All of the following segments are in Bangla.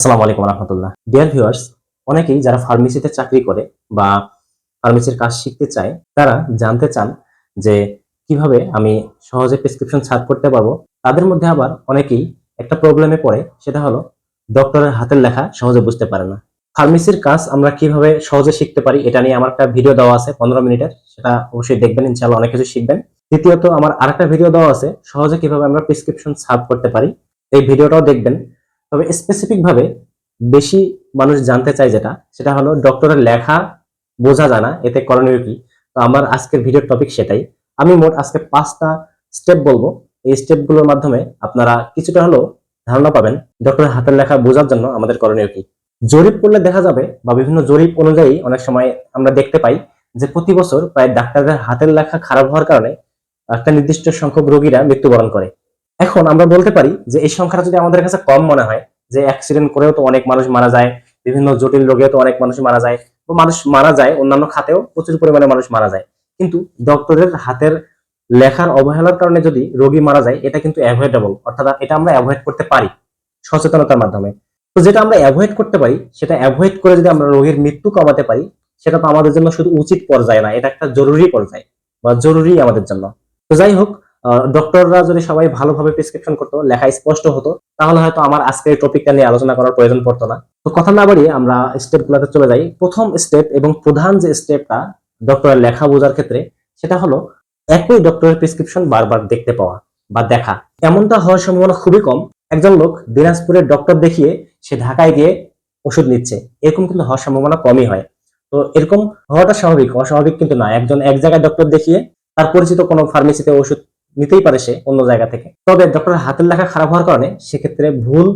আসসালামু আলাইকুম রহমতুল্লাহ। ডিয়ার ভিউয়ার্স অনেকেই যারা ফার্মেসিতে চাকরি করে বা ফার্মেসির কাজ শিখতে চায়, তারা জানতে চান যে কীভাবে আমি সহজে প্রেসক্রিপশন ছাপ করতে পারব। তাদের মধ্যে আবার অনেকেই একটা প্রবলেমে পড়ে, সেটা হলো ডক্টরের হাতের লেখা সহজে বুঝতে পারে না। ফার্মেসির কাজ আমরা কীভাবে সহজে শিখতে পারি, এটা নিয়ে আমার একটা ভিডিও দেওয়া আছে, পনেরো মিনিটের, সেটা অবশ্যই দেখবেন ইনশাল্লাহ অনেক কিছু শিখবেন। দ্বিতীয়ত, আমার আরেকটা ভিডিও দেওয়া আছে, সহজে কীভাবে আমরা প্রেসক্রিপশন ছাপ করতে পারি। এই ভিডিওটাও দেখবেন তবে স্পেসিফিক ভাবে বেশি মানুষ জানতে চায় যেটা, সেটা হলো ডক্টরের লেখা বোঝা জানা, এতে করণীয় কি? তো আমার আজকের ভিডিওর টপিক সেটাই। আমি মোট আজকে পাঁচটা স্টেপ বলব। এই স্টেপগুলোর মাধ্যমে আপনারা কিছুটা হলেও ধারণা পাবেন ডক্টরের হাতের লেখা বোঝার জন্য আমাদের করণীয় কি। জরিপ করলে দেখা যাবে বা বিভিন্ন জরিপ অনুযায়ী অনেক সময় আমরা দেখতে পাই যে প্রতি বছর প্রায় ডাক্তারদের হাতের লেখা খারাপ হওয়ার কারণে একটা নির্দিষ্ট সংখ্যক রোগীরা মৃত্যুবরণ করে। এখন আমরা বলতে পারি যে এই সংখ্যাটা যদি আমাদের কাছে কম মনে হয়, যে অ্যাক্সিডেন্ট করেও তো অনেক মানুষ মারা যায়, বিভিন্ন জটিল রোগেও তো অনেক মানুষ মারা যায় তো মানুষ মারা যায়, অন্যান্য খাতেও প্রচুর পরিমাণে মানুষ মারা যায়। কিন্তু ডক্টরের হাতের লেখার অবহেলার কারণে যদি রোগী মারা যায়, এটা কিন্তু অ্যাভয়েডেবল অর্থাৎ এটা আমরা অ্যাভয়েড করতে পারি সচেতনতার মাধ্যমে। তো যেটা আমরা অ্যাভয়েড করতে পারি, সেটা অ্যাভয়েড করে যদি আমরা রোগীর মৃত্যু কমাতে পারি, সেটা তো আমাদের জন্য শুধু উচিত পর্যায়ে না, এটা একটা জরুরি পর্যায়ে, বা জরুরি আমাদের জন্য। তো যাই হোক ডক্টররা যদি সবাই ভালোভাবে প্রেসক্রিপশন করতো, লেখা স্পষ্ট হতো, তাহলে হয়তো আমার আজকে এই টপিকটা নিয়ে আলোচনা করার প্রয়োজন পড়তো না। তো কথা না বাড়িয়ে আমরা স্টেপ গুলোতে চলে যাই। প্রথম স্টেপ এবং প্রধান যে স্টেপটা ডক্টরের লেখা বোঝার ক্ষেত্রে, সেটা হলো একই ডক্টরের প্রেসক্রিপশন বারবার দেখতে পাওয়া বা দেখা। এমনটা হওয়ার সম্ভাবনা খুবই কম। একজন লোক দিনাজপুরের ডক্টর দেখিয়ে সে ঢাকায় গিয়ে ওষুধ নিচ্ছে। এরকম কিন্তু হওয়ার সম্ভাবনা কমই হয়। তো এরকম হওয়াটা স্বাভাবিক। অস্বাভাবিক কিন্তু না। একজন এক জায়গায় ডক্টর দেখিয়ে তার পরিচিত কোনো ফার্মেসিতে ওষুধ নিতেই পারে সে অন্য জায়গা থেকে। তবে ডক্টর হাতের লেখা খারাপ হওয়ার কারণে সেক্ষেত্রে ভুল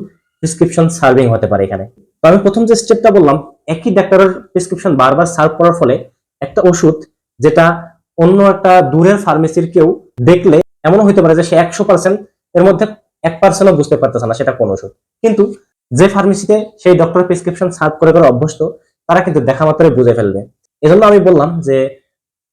প্রেসক্রিপশন সার্ভিং হতে পারে এখানে। তো আমি প্রথম যে স্টেপটা বললাম, একই ডাক্তারের প্রেসক্রিপশন বারবার সার্ভ করার ফলে একটা ওষুধ যেটা অন্য একটা দূরের ফার্মেসির কেউ দেখলে এমনও হতে পারে যে সে একশো পার্সেন্ট এর মধ্যে এক পার্সেন্টও বুঝতে পারতেছে না সেটা কোন ওষুধ। কিন্তু যে ফার্মেসিতে সেই ডক্টর প্রেসক্রিপশন সার্ভ করে করে অভ্যস্ত, তারা কিন্তু দেখা মাত্রায় বুঝে ফেলবে। এজন্য আমি বললাম যে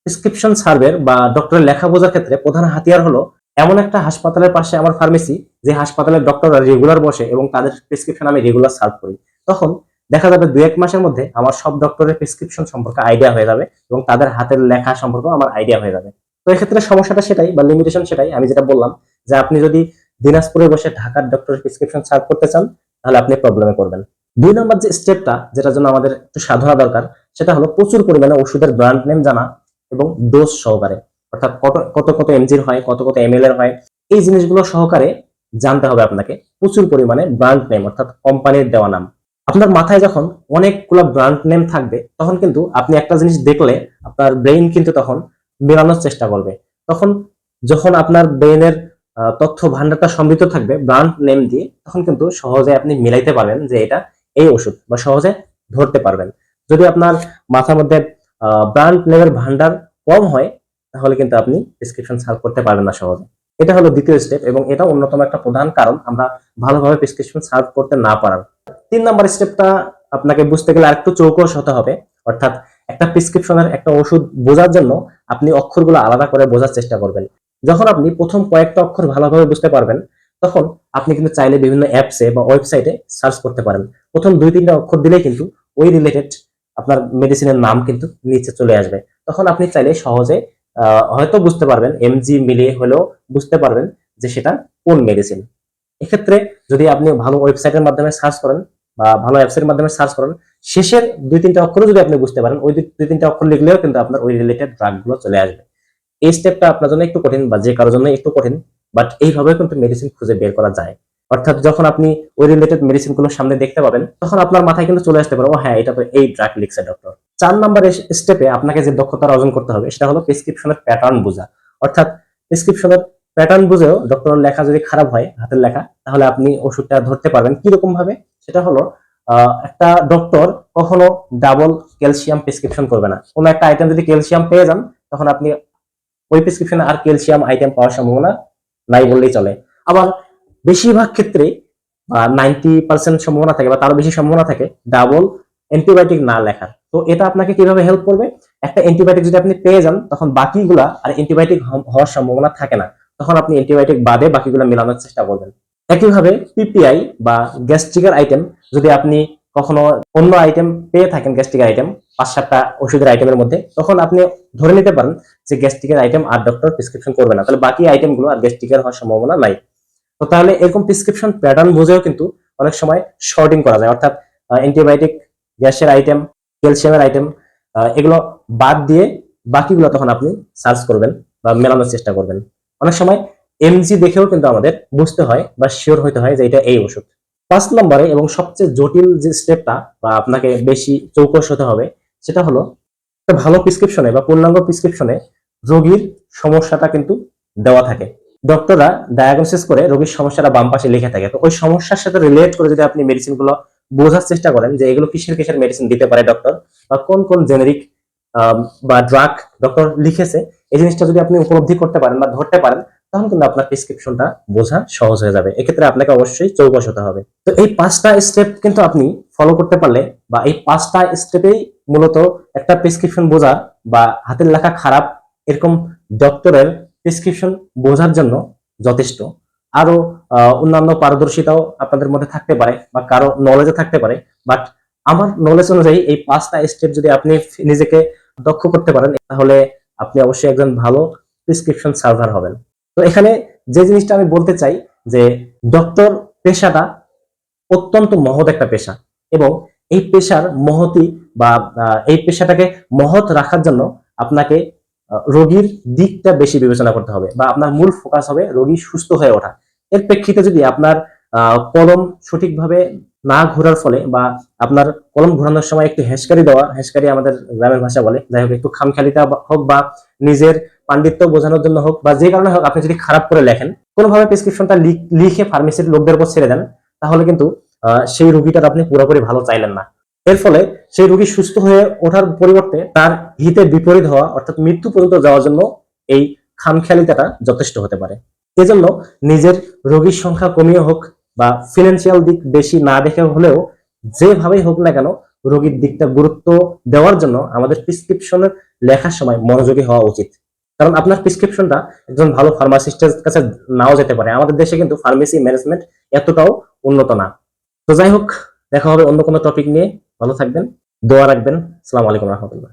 প্রেসক্রিপশন সার্ভের বা ডক্টরের লেখা বোঝার ক্ষেত্রে প্রধান হাতিয়ার হলো, এমন একটা হাসপাতালের পাশে আমার ফার্মেসি যে হাসপাতালের ডক্টররা রেগুলার বসে এবং তাদের প্রেসক্রিপশন আমি রেগুলার সার্ভ করি। তখন দেখা যাবে দু এক মাসের মধ্যে আমার সব ডক্টরের প্রেসক্রিপশন সম্পর্কে আইডিয়া হয়ে যাবে এবং তাদের হাতের লেখা সম্পর্কে আমার আইডিয়া হয়ে যাবে। তো এক্ষেত্রে সমস্যাটা সেটাই বা লিমিটেশন সেটাই আমি যেটা বললাম যে আপনি যদি দিনাজপুরে বসে ঢাকার ডক্টরের প্রেসক্রিপশন সার্ভ করতে চান, তাহলে আপনি প্রবলেমে করবেন দুই নম্বর যে স্টেপটা যেটার জন্য আমাদের একটু সাধনা দরকার, সেটা হলো প্রচুর পরিমাণে ওষুধের ব্র্যান্ড নেম জানা এবং ডোজ সহকারে, অর্থাৎ কত কত কত এমজির হয়, কত কত এম এর হয়, এই জিনিসগুলো সহকারে জানতে হবে আপনাকে। প্রচুর পরিমাণে ব্র্যান্ড নেম অর্থাৎ কোম্পানির দেওয়া নাম। আপনার মাথায় যখন অনেকগুলো ব্র্যান্ড নেম থাকবে, তখন কিন্তু আপনি একটা জিনিস দেখলে আপনার ব্রেইন কিন্তু তখন মেলানোর চেষ্টা করবে। তখন যখন আপনার ব্রেইনের তথ্য ভান্ডারটা সমৃদ্ধ থাকবে ব্র্যান্ড নেম দিয়ে, তখন কিন্তু সহজে আপনি মিলাইতে পারবেন যে এটা এই ওষুধ বা সহজে ধরতে পারবেন। যদি আপনার মাথার মধ্যে ব্র্যান্ড নেমের ভান্ডার কম হয়, তাহলে কিন্তু আপনি প্রেসক্রিপশন সার্ভ করতে পারবেন না সহজে। এটা হলো দ্বিতীয় স্টেপ এবং এটা অন্যতম একটা প্রধান কারণ আমরা ভালোভাবে প্রেসক্রিপশন সার্ভ করতে না পারার। তিন নম্বর স্টেপটা আপনাকে বুঝতে গেলে আরেকটু চৌকস হতে হবে, অর্থাৎ একটা প্রেসক্রিপশনের একটা ওষুধ বোঝার জন্য আপনি অক্ষরগুলো আলাদা করে বোঝার চেষ্টা করবেন। যখন আপনি প্রথম কয়েকটা অক্ষর ভালোভাবে বুঝতে পারবেন, তখন আপনি কিন্তু চাইলে বিভিন্ন অ্যাপসে বা ওয়েবসাইটে সার্চ করতে পারেন। প্রথম দুই তিনটা অক্ষর দিলেই কিন্তু ওই রিলেটেড আপনার মেডিসিনের নাম কিন্তু নিচে চলে আসবে। তখন আপনি চাইলে সহজে হয়তো বুঝতে পারবেন এমজি মিলিয়ে হলেও বুঝতে পারবেন যে সেটা কোন মেডিসিন এক্ষেত্রে যদি আপনি ভালো ওয়েবসাইটের মাধ্যমে সার্চ করেন বা ভালো অ্যাপসের মাধ্যমে সার্চ করেন, শেষের দুই তিনটা অক্ষরও যদি আপনি বুঝতে পারেন, ওই দুই তিনটা অক্ষর লিখলেও কিন্তু আপনার ওই রিলেটেড ড্রাগগুলো চলে আসবে। এই স্টেপটা আপনার জন্য একটু কঠিন বা যে কারোর জন্য একটু কঠিন বাট এইভাবে কিন্তু মেডিসিন খুঁজে বের করা যায়। অর্থাৎ যখন আপনি ওই রিলেটেড মেডিসিনগুলো সামনে দেখতে পাবেন, তখন আপনার মাথায় কিন্তু চলে আসতে পারে, ও হ্যাঁ এটা তো এই ড্রাগ লিখছে ডক্টর চার নাম্বার স্টেপে আপনাকে যে দক্ষতা অর্জন করতে হবে, সেটা হলো প্রেসক্রিপশনের প্যাটার্ন বোঝা। অর্থাৎ প্রেসক্রিপশনের প্যাটার্ন বুঝেও ডক্টরের লেখা যদি খারাপ হয়, হাতের লেখা, তাহলে আপনি ওষুধটা ধরতে পারবেন। কীরকম ভাবে সেটা হলো একটা ডক্টর কখনো ডাবল ক্যালসিয়াম প্রেসক্রিপশন করবে না। কোনো একটা আইটেম যদি ক্যালসিয়াম পেয়ে যান, তখন আপনি ওই প্রেসক্রিপশনে আর ক্যালসিয়াম আইটেম পাওয়ার সম্ভাবনা নাই বললেই চলে। আবার বেশিরভাগ ক্ষেত্রে নাইনটি পার্সেন্ট সম্ভাবনা থাকে বা তারও বেশি সম্ভাবনা থাকে ডাবল অ্যান্টিবায়োটিক না লেখার। তো এটা আপনাকে কীভাবে হেল্প করবে? একটা অ্যান্টিবায়োটিক যদি আপনি পেয়ে যান, তখন বাকিগুলা আর অ্যান্টিবায়োটিক হওয়ার সম্ভাবনা থাকে না। তখন আপনি অ্যান্টিবায়োটিক বাদে বাকিগুলো মেলানোর চেষ্টা করবেন। একইভাবে পিপিআই বা গ্যাস্ট্রিকের আইটেম যদি আপনি কখনো অন্য আইটেম পেয়ে থাকেন গ্যাস্ট্রিকের আইটেম পাঁচ সাতটা ওষুধের আইটেমের মধ্যে, তখন আপনি ধরে নিতে পারেন যে গ্যাস্ট্রিকের আইটেম আর ডক্টর প্রেসক্রিপশন করবে না। তাহলে বাকি আইটেমগুলো আর গ্যাস্ট্রিকের হওয়ার সম্ভাবনা নাই। তো তাহলে এরকম প্রেসক্রিপশন প্যাটার্ন বুঝেও কিন্তু অনেক সময় শর্টিং করা যায়। অর্থাৎ অ্যান্টিবায়োটিক গ্যাসের আইটেম ক্যালসিয়ামের আইটেম এগুলো বাদ দিয়ে বাকিগুলো তখন আপনি সার্চ করবেন বা মেলানোর চেষ্টা করবেন। অনেক সময় এমজি দেখেও কিন্তু আমাদের বুঝতে হয় বা শিওর হইতে হয় যে এটা এই ওষুধ। পাঁচ নম্বরে এবং সবচেয়ে জটিল যে স্টেপটা বা আপনাকে বেশি চৌকস হতে হবে, সেটা হলো একটা ভালো প্রেসক্রিপশনে বা পূর্ণাঙ্গ প্রেসক্রিপশনে রোগীর সমস্যাটা কিন্তু দেওয়া থাকে। ডক্টররা ডায়াগনোসিস করে রোগীর সমস্যাটা বাম পাশে লিখে থাকে। তো ওই সমস্যার সাথে রিলেট করে যদি আপনি মেডিসিনগুলো বোঝার চেষ্টা করেন যে এগুলো কিসের কিসের মেডিসিন দিতে পারে ডক্টর বা কোন কোন জেনেরিক বা ড্রাগ ডক্টর লিখেছে, এই জিনিসটা যদি আপনি উপলব্ধি করতে পারেন বা ধরতে পারেন তখন কিন্তু আপনার প্রেসক্রিপশনটা বোঝা সহজ হয়ে যাবে। এক্ষেত্রে আপনাকে অবশ্যই চৌকস হতে হবে। তো এই পাঁচটা স্টেপ কিন্তু আপনি ফলো করতে পারলে বা এই পাঁচটা স্টেপেই মূলত একটা প্রেসক্রিপশন বোঝা বা হাতের লেখা খারাপ এরকম ডক্টরের প্রেসক্রিপশন বোঝার জন্য যথেষ্ট। আরও অন্যান্য পারদর্শিতাও আপনাদের মধ্যে থাকতে পারে বা কারও নলেজে থাকতে পারে। বাট আমার নলেজ অনুযায়ী এই পাঁচটা স্টেপ যদি আপনি নিজেকে দক্ষ করতে পারেন, তাহলে আপনি অবশ্যই একজন ভালো প্রেসক্রিপশন সার্ভার হবেন। তো এখানে যে জিনিসটা আমি বলতে চাই, যে ডক্টর পেশাটা অত্যন্ত মহৎ একটা পেশা এবং এই পেশার মহতি বা এই পেশাটাকে মহৎ রাখার জন্য আপনাকে রোগীর দিকটা বেশি বিবেচনা করতে হবে বা আপনার মূল ফোকাস হবে রোগী সুস্থ হয়ে ওঠা। এর প্রেক্ষিতে যদি আপনার কলম সঠিকভাবে না ঘোরার ফলে বা আপনার কলম ঘোরানোর সময় একটু হেসকারি দেওয়া হেসকারি আমাদের গ্রামের ভাষা বলে, যাই হোক একটু খামখেয়ালিতা বা- হোক বা নিজের পাণ্ডিত্য বোঝানোর জন্য হোক বা যে কারণে হোক আপনি যদি খারাপ করে লেখেন, কোনোভাবে প্রেসক্রিপশনটা লিখে ফার্মেসির লোকদের উপর ছেড়ে দেন, তাহলে কিন্তু সেই রুগীটার আপনি পুরোপুরি ভালো চাইলেন না। এর ফলে সেই রোগী সুস্থ হয়ে ওঠার পরিবর্তে তার হিতে বিপরীত হওয়া, অর্থাৎ মৃত্যু পর্যন্ত যাওয়ার জন্য এই খামখেয়ালিতাটা যথেষ্ট হতে পারে। এজন্য নিজের রোগীর সংখ্যা কমিয়ে হোক বা ফিনান্সিয়াল দিক বেশি না দেখে হলেও যেভাবেই হোক না কেন রোগীর দিকটা গুরুত্ব দেওয়ার জন্য আমাদের প্রেসক্রিপশনের লেখার সময় মনোযোগী হওয়া উচিত। কারণ আপনার প্রেসক্রিপশনটা একজন ভালো ফার্মাসিস্টের কাছে নাও যেতে পারে। আমাদের দেশে কিন্তু ফার্মেসি ম্যানেজমেন্ট এতটাও উন্নত না। তো যাই হোক, দেখা হবে অন্য কোনো টপিক নিয়ে। ভালো থাকবেন দোয়া রাখবেন। আসসালামু আলাইকুম রহমতুল্লাহ।